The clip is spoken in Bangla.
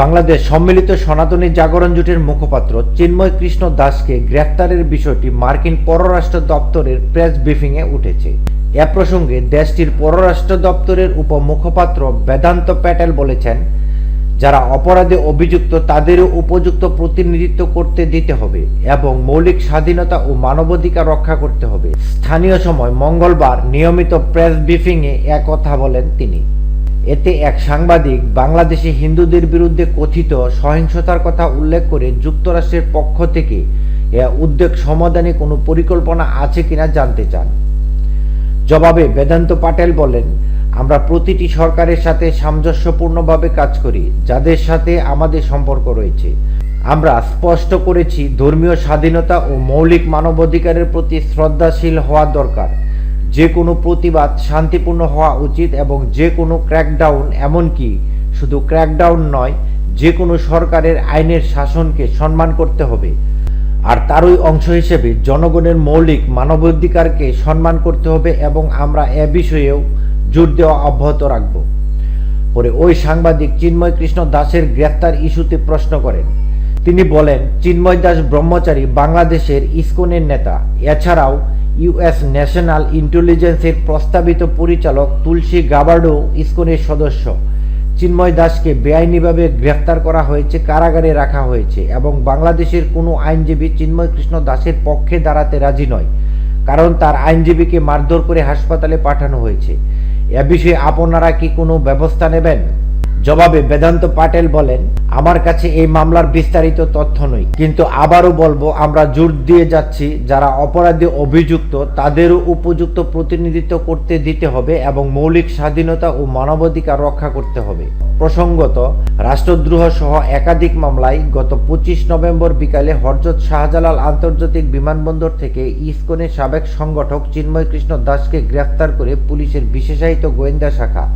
বাংলাদেশ সম্মিলিত সনাতনী জাগরণ জোটের মুখপাত্র চিন্ময় কৃষ্ণ দাসকে গ্রেফতারের বিষয়টি মার্কিন পররাষ্ট্র দপ্তরের প্রেস ব্রিফিংয়ে উঠেছে। এ প্রসঙ্গে দেশটির পররাষ্ট্র দপ্তরের উপমুখপাত্র বেদান্ত প্যাটেল বলেছেন, যারা অপরাধে অভিযুক্ত তাদেরও উপযুক্ত প্রতিনিধিত্ব করতে দিতে হবে এবং মৌলিক স্বাধীনতা ও মানবাধিকার রক্ষা করতে হবে। স্থানীয় সময় মঙ্গলবার নিয়মিত প্রেস ব্রিফিংয়ে এ কথা বলেন তিনি। এতে এক সাংবাদিক বাংলাদেশে হিন্দুদের বিরুদ্ধে কথিত সহিংসতার কথা উল্লেখ করে যুক্তরাষ্ট্রের পক্ষ থেকে উদ্বেগ সমাধানে কোনো পরিকল্পনা আছে কিনা জানতে চান। জবাবে বেদান্ত পাটেল বলেন, আমরা প্রতিটি সরকারের সাথে সামঞ্জস্যপূর্ণভাবে কাজ করি, যাদের সাথে আমাদের সম্পর্ক রয়েছে। আমরা স্পষ্ট করেছি ধর্মীয় স্বাধীনতা ও মৌলিক মানবাধিকারের প্রতি শ্রদ্ধাশীল হওয়া দরকার। যে কোনো প্রতিবাদ শান্তিপূর্ণ হওয়া উচিত এবং যে কোনো ক্র্যাকডাউন এমনকি শুধু ক্র্যাকডাউন নয়, যে কোনো সরকারের আইনের শাসনকে সম্মান করতে হবে। আর তারই অংশ হিসেবে জনগণের মৌলিক মানবাধিকারকে সম্মান করতে হবে এবং আমরা এ বিষয়েও জোর দেওয়া অব্যাহত রাখব। পরে ওই সাংবাদিক চিন্ময় কৃষ্ণ দাসের গ্রেফতার ইস্যুতে প্রশ্ন করেন। তিনি বলেন, চিন্ময় দাস ব্রহ্মচারী বাংলাদেশের ইসকনের নেতা। এছাড়াও ইউএস ন্যাশনাল ইন্টেলিজেন্সের প্রস্তাবিত পরিচালক তুলসী গাবার্ডো ইসকনের সদস্য। চিন্ময় দাসকে বেআইনিভাবে গ্রেফতার করা হয়েছে, কারাগারে রাখা হয়েছে এবং বাংলাদেশের কোনো আইনজীবী চিন্ময় কৃষ্ণ দাসের পক্ষে দাঁড়াতে রাজি নয়। কারণ তার আইনজীবীকে মারধর করে হাসপাতালে পাঠানো হয়েছে। এ বিষয়ে আপনারা কি কোনো ব্যবস্থা নেবেন? জবাবে বেদান্ত পাটেল বলেন, আমার কাছে এই মামলার বিস্তারিত তথ্য নেই। কিন্তু আবারও বলব, আমরা জোর দিয়ে যাচ্ছি, যারা অপরাধে অভিযুক্ত, তাদেরও উপযুক্ত প্রতিনিধিত্ব করতে দিতে হবে এবং মৌলিক স্বাধীনতা ও মানবাধিকার রক্ষা করতে হবে। প্রসঙ্গত, রাষ্ট্রদ্রোহ সহ একাধিক মামলায় গত পঁচিশ নভেম্বর বিকালে হরজত শাহজালাল আন্তর্জাতিক বিমানবন্দর থেকে ইসকনের সাবেক সংগঠক চিন্ময় কৃষ্ণ দাসকে গ্রেফতার করে পুলিশের বিশেষায়িত গোয়েন্দা শাখা